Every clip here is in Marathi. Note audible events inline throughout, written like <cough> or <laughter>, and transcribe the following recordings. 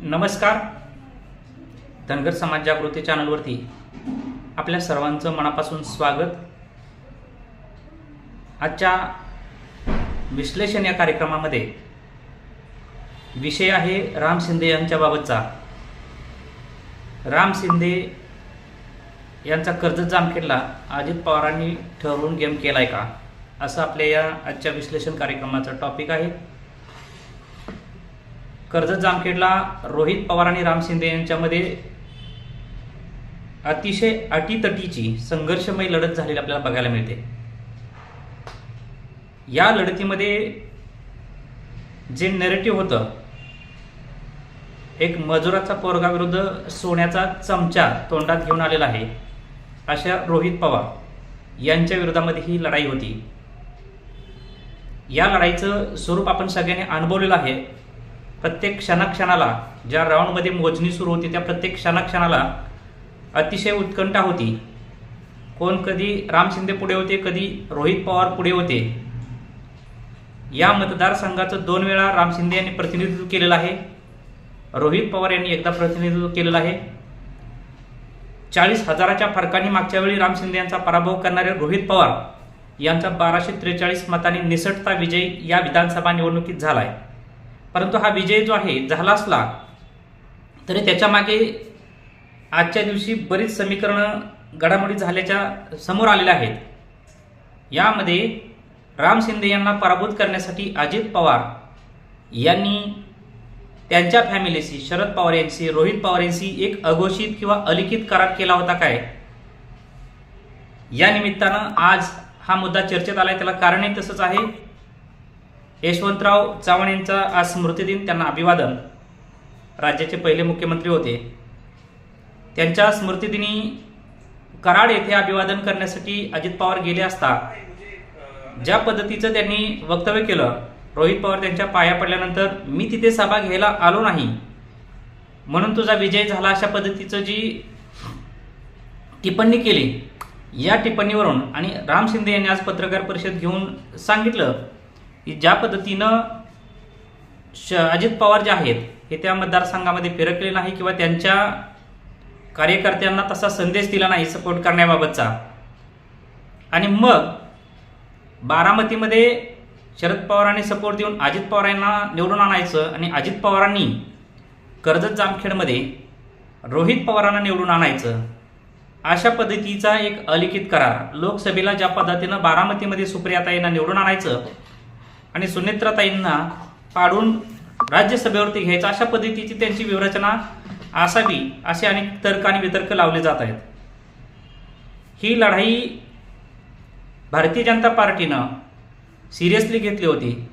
नमस्कार. धनगर समाज जागृती चॅनलवरती आपल्या सर्वांचं मनापासून स्वागत. आजच्या विश्लेषण या कार्यक्रमामध्ये विषय आहे राम शिंदे यांच्या बाबतचा. राम शिंदे यांचा कर्जत जामखेडला अजित पवारांनी ठरवून गेम केलाय का? असं आपल्या या आजच्या विश्लेषण कार्यक्रमाचा टॉपिक आहे. कर्जत जामखेडला रोहित पवार आणि राम शिंदे यांच्यामध्ये अतिशय अटीतटीची संघर्षमय लढत झालेली आपल्याला बघायला मिळते. या लढतीमध्ये जे नेरेटिव्ह होतं एक मजुराचा पोरगा विरुद्ध सोन्याचा चमचा तोंडात घेऊन आलेला आहे अशा रोहित पवार यांच्या विरोधामध्ये ही लढाई होती. या लढाईचं स्वरूप आपण सगळ्यांनी अनुभवलेलं आहे. प्रत्येक क्षणाक्षणाला ज्या राऊंडमध्ये मोजणी सुरू होती त्या प्रत्येक क्षणाक्षणाला अतिशय उत्कंठा होती. कोण कधी राम शिंदे पुढे होते कधी रोहित पवार पुढे होते. या मतदारसंघाचं दोन वेळा राम शिंदे यांनी प्रतिनिधित्व केलेलं आहे. रोहित पवार यांनी एकदा प्रतिनिधित्व केलेलं आहे. चाळीस हजाराच्या फरकाने मागच्या वेळी राम शिंदे यांचा पराभव करणारे रोहित पवार यांचा बाराशे त्रेचाळीस मतांनी निसटता विजय या विधानसभा निवडणुकीत आहे परंतु हा विजय जो आहे झाला असला तरी त्याच्यामागे आजच्या दिवशी बरीच समीकरणं घडामोडी झाल्याच्या समोर आलेल्या आहेत. यामध्ये राम शिंदे यांना पराभूत करण्यासाठी अजित पवार यांनी त्यांच्या फॅमिलीशी शरद पवार यांची रोहित पवार यांची एक अघोषित किंवा अलिखित करार केला होता काय? या निमित्तानं आज हा मुद्दा चर्चेत आलाय त्याला कारणही तसंच आहे. यशवंतराव चव्हाण यांचा आज स्मृतिदिन त्यांना अभिवादन. राज्याचे पहिले मुख्यमंत्री होते. त्यांच्या स्मृतिदिनी कराड येथे अभिवादन करण्यासाठी अजित पवार गेले असता ज्या पद्धतीचं त्यांनी वक्तव्य केलं रोहित पवार त्यांच्या पाया पडल्यानंतर मी तिथे सभा घ्यायला आलो नाही. म्हणून तुझा विजय झाला अशा पद्धतीचं जी टिप्पणी केली या टिप्पणीवरून आणि राम शिंदे यांनी आज पत्रकार परिषद घेऊन सांगितलं की ज्या पद्धतीनं श अजित पवार जे आहेत हे त्या मतदारसंघामध्ये फिरकले नाही किंवा त्यांच्या कार्यकर्त्यांना तसा संदेश दिला नाही सपोर्ट करण्याबाबतचा. आणि मग बारामतीमध्ये शरद पवारांनी सपोर्ट देऊन अजित पवार यांना निवडून आणायचं आणि अजित पवारांनी कर्जत जामखेडमध्ये रोहित पवारांना निवडून आणायचं अशा पद्धतीचा एक अलिखित करार. लोकसभेला ज्या पद्धतीनं बारामतीमध्ये सुप्रियाताईंना निवडून आणायचं आणि सुनेत्राताईंना पाडून राज्यसभेवरती घ्यायचं अशा पद्धतीची त्यांची व्यूहरचना असावी असे अनेक तर्क आणि वितर्क लावले जात आहेत. ही लढाई भारतीय जनता पार्टीनं सिरियसली घेतली होती.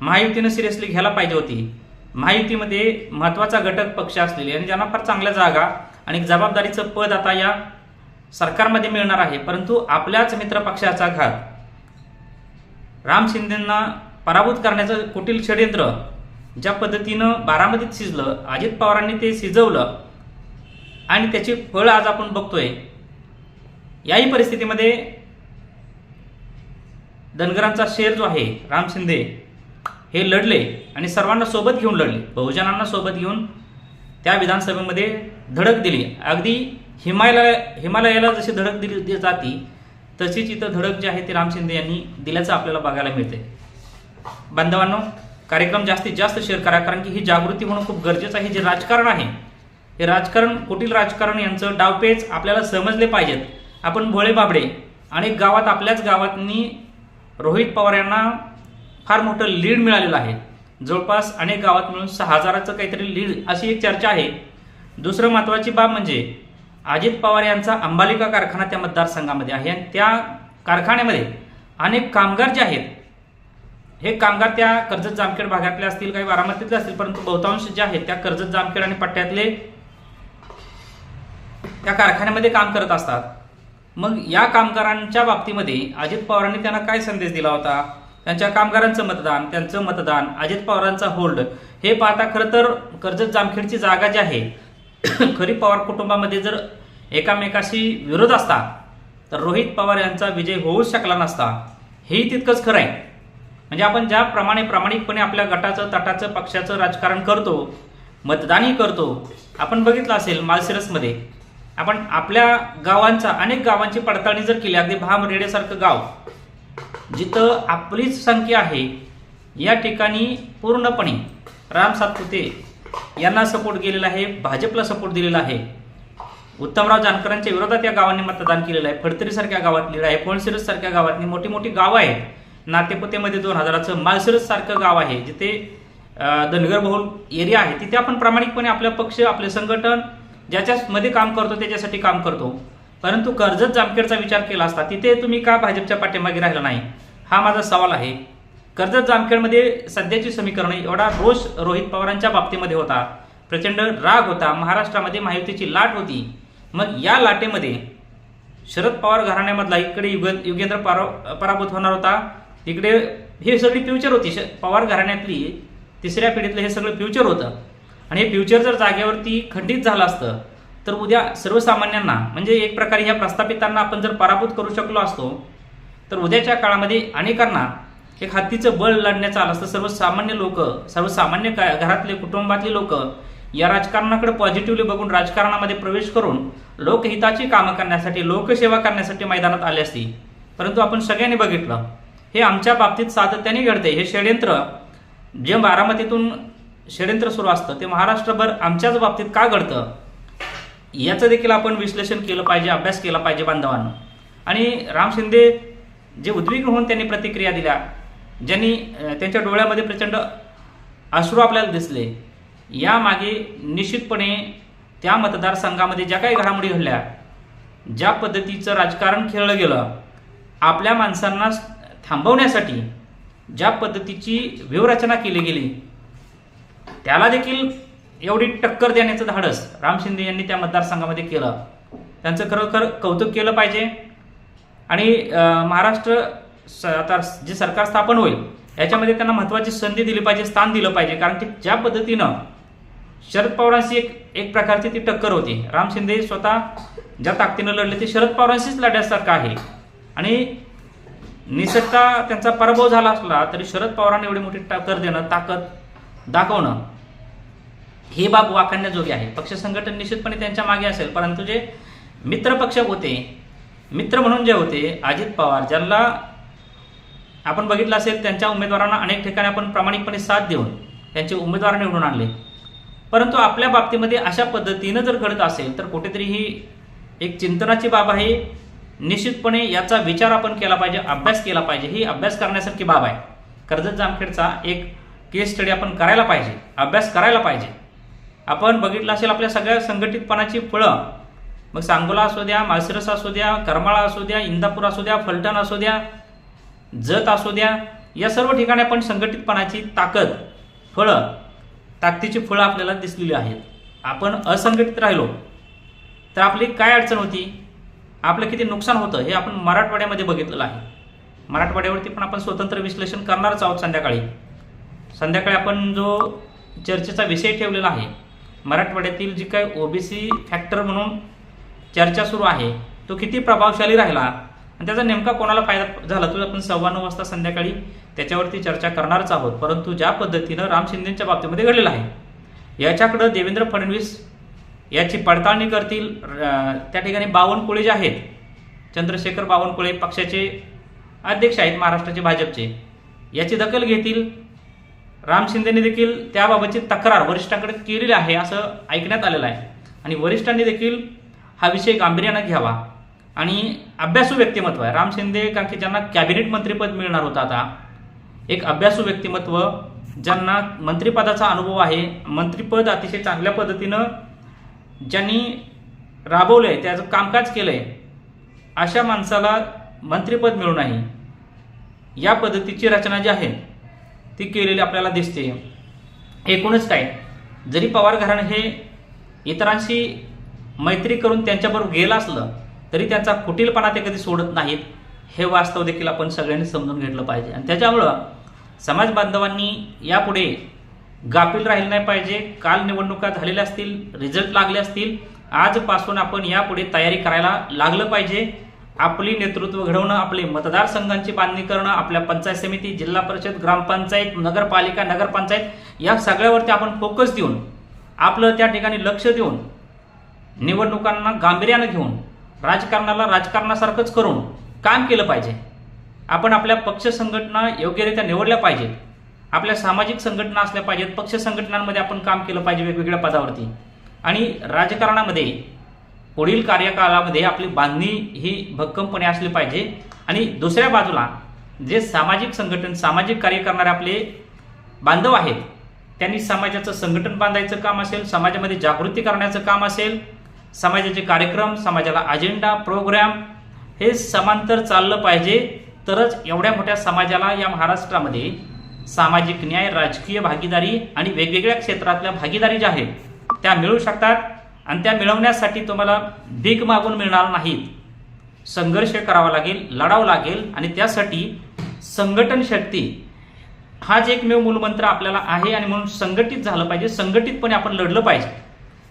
महायुतीनं सिरियसली घ्यायला पाहिजे होती. महायुतीमध्ये महत्त्वाचा घटक पक्ष असलेले आणि ज्यांना फार चांगल्या जागा आणि जबाबदारीचं पद आता या सरकारमध्ये मिळणार आहे. परंतु आपल्याच मित्र पक्षाचा घात राम शिंदेंना पराभूत करण्याचं कुटील षडयंत्र ज्या पद्धतीनं बारामतीत शिजलं अजित पवारांनी ते शिजवलं आणि त्याची फळ आज आपण बघतोय. याही परिस्थितीमध्ये धनगरांचा शेर जो आहे राम शिंदे हे लढले आणि सर्वांना सोबत घेऊन लढले. बहुजनांना सोबत घेऊन त्या विधानसभेमध्ये धडक दिली. अगदी हिमालय हिमालयाला जशी धडक दिली जाती तशीच इथं धडक जी आहे ती राम शिंदे यांनी दिल्याचं आपल्याला बघायला मिळते बांधवांनो कार्यक्रम जास्तीत जास्त शेअर करा कारण की ही जागृती होणं खूप गरजेचं आहे. जे राजकारण आहे हे राजकारण कुटील राजकारण यांचं डावपेच आपल्याला समजले पाहिजेत. आपण भोळे बाबडे अनेक गावात आपल्याच गावातनी रोहित पवार यांना फार मोठं लीड मिळालेलं आहे. जवळपास अनेक गावात मिळून सहा हजाराचं काहीतरी लीड अशी एक चर्चा आहे. दुसरं महत्त्वाची बाब म्हणजे अजित पवार यांचा अंबालिका कारखाना त्या मतदारसंघामध्ये आहे. आणि त्या कारखान्यामध्ये अनेक कामगार जे आहेत हे कामगार त्या कर्जत जामखेड भागातले असतील काही बारामतीतले असतील परंतु बहुतांश जे आहेत त्या कर्जत जामखेड आणि पट्ट्यातले त्या कारखान्यामध्ये काम करत असतात. मग या कामगारांच्या बाबतीमध्ये अजित पवारांनी त्यांना काय संदेश दिला होता? त्यांच्या कामगारांचं मतदान त्यांचं मतदान अजित पवारांचा होल्ड हे पाहता खरं तर कर्जत जामखेडची जागा जी आहे <coughs> खरी पवार कुटुंबामध्ये जर एकामेकाशी विरोध असता तर रोहित पवार यांचा विजय होऊच शकला नसता. हेही तितकंच खरं आहे. म्हणजे आपण ज्याप्रमाणे प्रामाणिकपणे आपल्या गटाचं तटाचं पक्षाचं राजकारण करतो मतदानही करतो आपण बघितलं असेल मालसिरसमध्ये आपण आपल्या गावांचा अनेक गावांची पडताळणी जर केली अगदी भाम रेडेसारखं गाव जिथं आपलीच संख्या आहे या ठिकाणी पूर्णपणे राम सातपुते यांना सपोर्ट केलेला आहे भाजपला सपोर्ट दिलेला आहे. उत्तमराव जानकरांच्या विरोधात या गावांनी मतदान केलेलं आहे फडतरीसारख्या गावात लिहिलं आहे पोळसिरस सारख्या गावातली मोठी मोठी गावं आहेत. नातेपुतेमध्ये दोन हजाराचं माळसरस सारखं गाव आहे जिथे धनगर बहुल एरिया आहे तिथे आपण प्रामाणिकपणे आपला पक्ष आपले संघटन ज्याच्यामध्ये काम करतो त्याच्यासाठी काम करतो. परंतु कर्जत जामखेडचा विचार केला असता तिथे तुम्ही का भाजपच्या पाठीमागे राहिला नाही? हा माझा सवाल आहे. कर्जत जामखेडमध्ये सध्याची समीकरण एवढा रोष रोहित पवारांच्या बाबतीमध्ये होता. प्रचंड राग होता. महाराष्ट्रामध्ये महायुतीची लाट होती. मग या लाटेमध्ये शरद पवार घराण्यामधला इकडे युग युगेंद्र पराभूत होणार होता. इकडे हे सगळी फ्युचर होती. श- पवार घराण्यातली तिसऱ्या पिढीतलं हे सगळं फ्युचर होतं. आणि हे फ्युचर जर जागेवरती खंडित झालं असतं तर उद्या सर्वसामान्यांना म्हणजे एक प्रकारे ह्या प्रस्थापितांना आपण जर पराभूत करू शकलो असतो तर उद्याच्या काळामध्ये अनेकांना एक हत्तीचं बळ लढण्याचं आलं असतं. सर्वसामान्य लोक सर्वसामान्य का- घरातले कुटुंबातले लोक या राजकारणाकडे पॉझिटिव्हली बघून राजकारणामध्ये प्रवेश करून लोकहिताची कामं करण्यासाठी लोकसेवा करण्यासाठी मैदानात आले असती परंतु आपण सगळ्यांनी बघितलं हे आमच्या बाबतीत सातत्याने घडते. हे षड्यंत्र जे बारामतीतून षड्यंत्र सुरू असतं ते महाराष्ट्रभर आमच्याच बाबतीत का घडतं? याचं देखील आपण विश्लेषण केलं पाहिजे अभ्यास केला पाहिजे बांधवांना. आणि राम शिंदे जे उद्विग्न होऊन त्यांनी प्रतिक्रिया दिल्या ज्यांनी त्यांच्या डोळ्यामध्ये प्रचंड अश्रू आपल्याला दिसले यामागे निश्चितपणे त्या मतदारसंघामध्ये ज्या काही घडामोडी घडल्या ज्या पद्धतीचं राजकारण खेळलं गेलं आपल्या माणसांना थांबवण्यासाठी ज्या पद्धतीची व्यूहरचना केली गेली त्याला देखील एवढी टक्कर देण्याचं धाडस राम शिंदे यांनी त्या मतदारसंघामध्ये केलं. त्यांचं खरोखर कौतुक केलं पाहिजे. आणि महाराष्ट्र स आता जे सरकार स्थापन होईल याच्यामध्ये त्यांना महत्त्वाची संधी दिली पाहिजे स्थान दिलं पाहिजे. कारण की ज्या पद्धतीनं शरद पवारांशी एक एक प्रकारची ती टक्कर होती. राम शिंदे स्वतः ज्या ताकदीनं लढले ते शरद पवारांशीच लढण्यासारखं आहे. आणि निसटता त्यांचा पराभव झाला असला तरी शरद पवारांनी एवढी मोठी टक्कर देणं ताकद दाखवणं ही बाब वाखाणण्याजोगी आहे. पक्ष संघटन निश्चितपणे त्यांच्या मागे असेल परंतु जे मित्र पक्ष होते मित्र म्हणून जे होते अजित पवार ज्यांना आपण बघितलं असेल त्यांच्या उमेदवारांना अनेक ठिकाणी आपण प्रामाणिकपणे साथ देऊन त्यांचे उमेदवार निवडून आणले. परंतु आपल्या बाबतीमध्ये अशा पद्धतीनं जर घडत असेल तर कुठेतरी ही एक चिंतनाची बाब आहे. निश्चितपणे याचा विचार आपण केला पाहिजे अभ्यास केला पाहिजे. ही अभ्यास करण्यासारखी बाब आहे. कर्जत जामखेडचा एक केस स्टडी आपण करायला पाहिजे अभ्यास करायला पाहिजे. आपण बघितलं असेल आपल्या सगळ्या संघटितपणाची फळं. मग सांगोला असू द्या माळशिरस असू द्या करमाळा असू द्या इंदापूर असू द्या फलटण असू द्या जत असू द्या या सर्व ठिकाणी आपण संघटितपणाची ताकद फळं ताकदीची फळं आपल्याला दिसलेली आहेत. आपण असंघटित राहिलो तर आपली काय अडचण होती? आपलं किती नुकसान होतं हे आपण मराठवाड्यामध्ये बघितलेलं आहे. मराठवाड्यावरती पण आपण स्वतंत्र विश्लेषण करणारच आहोत संध्याकाळी. संध्याकाळी आपण जो चर्चेचा विषय ठेवलेला आहे मराठवाड्यातील जी काय ओबीसी फॅक्टर म्हणून चर्चा सुरू आहे तो किती प्रभावशाली राहिला आणि त्याचा नेमका कोणाला फायदा झाला तो आपण सव्वा नऊ वाजता संध्याकाळी त्याच्यावरती चर्चा करणारच आहोत. परंतु ज्या पद्धतीनं राम शिंदेच्या बाबतीमध्ये घडलेलं आहे याच्याकडं देवेंद्र फडणवीस याची पडताळणी करतील त्या ठिकाणी बावनकुळे जे आहेत चंद्रशेखर बावनकुळे पक्षाचे अध्यक्ष आहेत महाराष्ट्राचे भाजपचे याची दखल घेतील. राम शिंदेने देखील त्याबाबतची तक्रार वरिष्ठांकडे केलेली आहे असं ऐकण्यात आलेलं आहे. आणि वरिष्ठांनी देखील हा विषय गांभीर्यानं घ्यावा आणि अभ्यासू व्यक्तिमत्व आहे. राम शिंदे कारण की ज्यांना कॅबिनेट मंत्रीपद मिळणार होतं आता एक अभ्यासू व्यक्तिमत्व ज्यांना मंत्रिपदाचा अनुभव आहे मंत्रिपद अतिशय चांगल्या पद्धतीनं ज्यांनी राबवलं आहे त्याचं कामकाज केलं आहे अशा माणसाला मंत्रिपद मिळू नाही. या पद्धतीची रचना जी आहे ती केलेली आपल्याला दिसते. एकूणच काय जरी पवार घराणं हे इतरांशी मैत्री करून त्यांच्याबरोबर गेलं असलं तरी त्यांचा कुटीलपणा ते कधी सोडत नाहीत हे वास्तव देखील आपण सगळ्यांनी समजून घेतलं पाहिजे. आणि त्याच्यामुळं समाज बांधवांनी यापुढे गाफील राहिलं नाही पाहिजे. काल निवडणुका झालेल्या असतील रिझल्ट लागले असतील. आजपासून आपण यापुढे तयारी करायला लागलं पाहिजे. आपली नेतृत्व घडवणं आपले मतदारसंघांची बांधणी करणं आपल्या पंचायत समिती जिल्हा परिषद ग्रामपंचायत नगरपालिका नगरपंचायत या सगळ्यावरती आपण फोकस देऊन आपलं त्या ठिकाणी लक्ष देऊन निवडणुकांना गांभीर्यानं घेऊन राजकारणाला राजकारणासारखंच करून काम केलं पाहिजे. आपण आपल्या पक्ष संघटना योग्यरित्या निवडल्या पाहिजेत. आपल्या सामाजिक संघटना असल्या पाहिजेत पक्ष संघटनांमध्ये आपण काम केलं पाहिजे वेगवेगळ्या पदावरती. आणि राजकारणामध्ये पुढील कार्यकालामध्ये आपली बांधणी ही भक्कमपणे असली पाहिजे. आणि दुसऱ्या बाजूला जे सामाजिक संघटन सामाजिक कार्य करणारे आपले बांधव आहेत त्यांनी समाजाचं संघटन बांधायचं काम असेल समाजामध्ये जागृती करण्याचं काम असेल समाजाचे कार्यक्रम समाजाला अजेंडा प्रोग्राम हे समांतर चाललं पाहिजे. तरच एवढ्या मोठ्या समाजाला या महाराष्ट्रामध्ये सामाजिक न्याय राजकीय भागीदारी आणि वेगवेगळ्या क्षेत्रातल्या भागीदारी ज्या आहेत त्या मिळू शकतात आणि त्या मिळवण्यासाठी तुम्हाला भीक मागून मिळणार नाहीत. संघर्ष करावा लागेल लढावं लागेल आणि त्यासाठी संघटन शक्ती हाच एकमेव मूलमंत्र आपल्याला आहे आणि म्हणून संघटित झालं पाहिजे संघटितपणे आपण लढलं पाहिजे.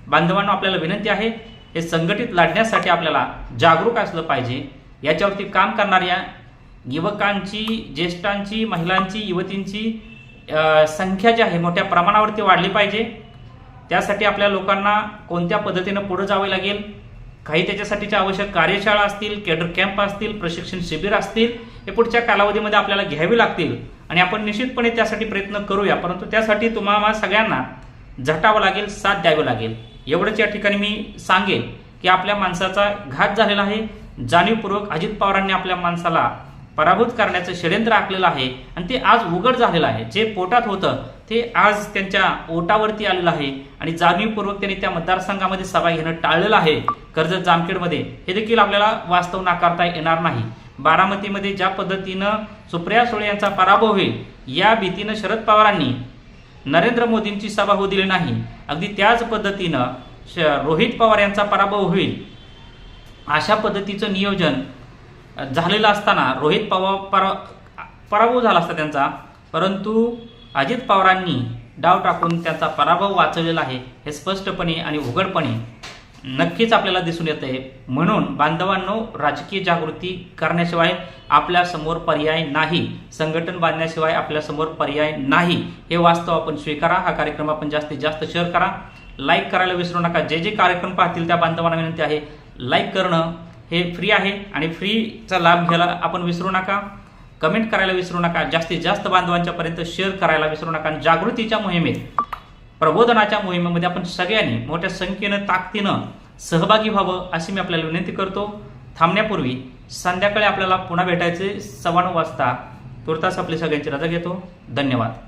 बांधवांना आपल्याला विनंती आहे हे संघटित लढण्यासाठी आपल्याला जागरूक असलं पाहिजे. याच्यावरती काम करणाऱ्या युवकांची ज्येष्ठांची महिलांची युवतींची संख्या जी आहे मोठ्या प्रमाणावरती वाढली पाहिजे. त्यासाठी आपल्या लोकांना कोणत्या पद्धतीनं पुढे जावे लागेल? काही त्याच्यासाठीच्या आवश्यक कार्यशाळा असतील केडर कॅम्प असतील प्रशिक्षण शिबिर असतील हे पुढच्या कालावधीमध्ये आपल्याला घ्यावी लागतील. आणि आपण निश्चितपणे त्यासाठी प्रयत्न करूया परंतु त्यासाठी तुम्हाला सगळ्यांना झटावं लागेल साथ द्यावी लागेल. एवढंच या ठिकाणी मी सांगेन की आपल्या माणसाचा घात झालेला आहे. जाणीवपूर्वक अजित पवारांनी आपल्या माणसाला पराभूत करण्याचं षड्यंत्र आखलेलं आहे आणि ते आज उघड झालेलं आहे. जे पोटात होतं ते आज त्यांच्या ओटावरती आलेलं आहे आणि जाणीवपूर्वक त्यांनी त्या मतदारसंघामध्ये सभा घेणं टाळलेलं आहे. कर्जत जामखेडमध्ये हे देखील आपल्याला वास्तव नाकारता येणार नाही. बारामतीमध्ये ज्या पद्धतीनं सुप्रिया सुळे यांचा पराभव होईल या भीतीनं शरद पवारांनी नरेंद्र मोदींची सभा होऊ दिली नाही. अगदी त्याच पद्धतीनं श रोहित पवार यांचा पराभव होईल. अशा पद्धतीचं नियोजन झालेलं असताना रोहित पवार परा पराभव झाला असता त्यांचा. परंतु अजित पवारांनी डाव टाकून त्यांचा पराभव वाचवलेला आहे हे स्पष्टपणे आणि उघडपणे नक्कीच आपल्याला दिसून येत आहे म्हणून बांधवांनो राजकीय जागृती करण्याशिवाय आपल्यासमोर पर्याय नाही. संघटन बांधण्याशिवाय आपल्यासमोर पर्याय नाही. हे वास्तव आपण स्वीकारा. हा कार्यक्रम आपण जास्तीत जास्त शेअर करा. लाईक करायला विसरू नका. जे जे कार्यक्रम पाहतील त्या बांधवांना विनंती आहे लाईक करणं हे फ्री आहे आणि फ्रीचा लाभ घ्यायला आपण विसरू नका. कमेंट करायला विसरू नका. जास्तीत जास्त बांधवांच्यापर्यंत शेअर करायला विसरू नका. आणि जागृतीच्या मोहिमेत प्रबोधनाच्या मोहिमेमध्ये आपण सगळ्यांनी मोठ्या संख्येनं ताकदीनं सहभागी व्हावं अशी मी आपल्याला विनंती करतो. थांबण्यापूर्वी संध्याकाळी आपल्याला पुन्हा भेटायचे सव्वाण्णव वाजता. तुर्तास आपली सगळ्यांची रजा घेतो. धन्यवाद.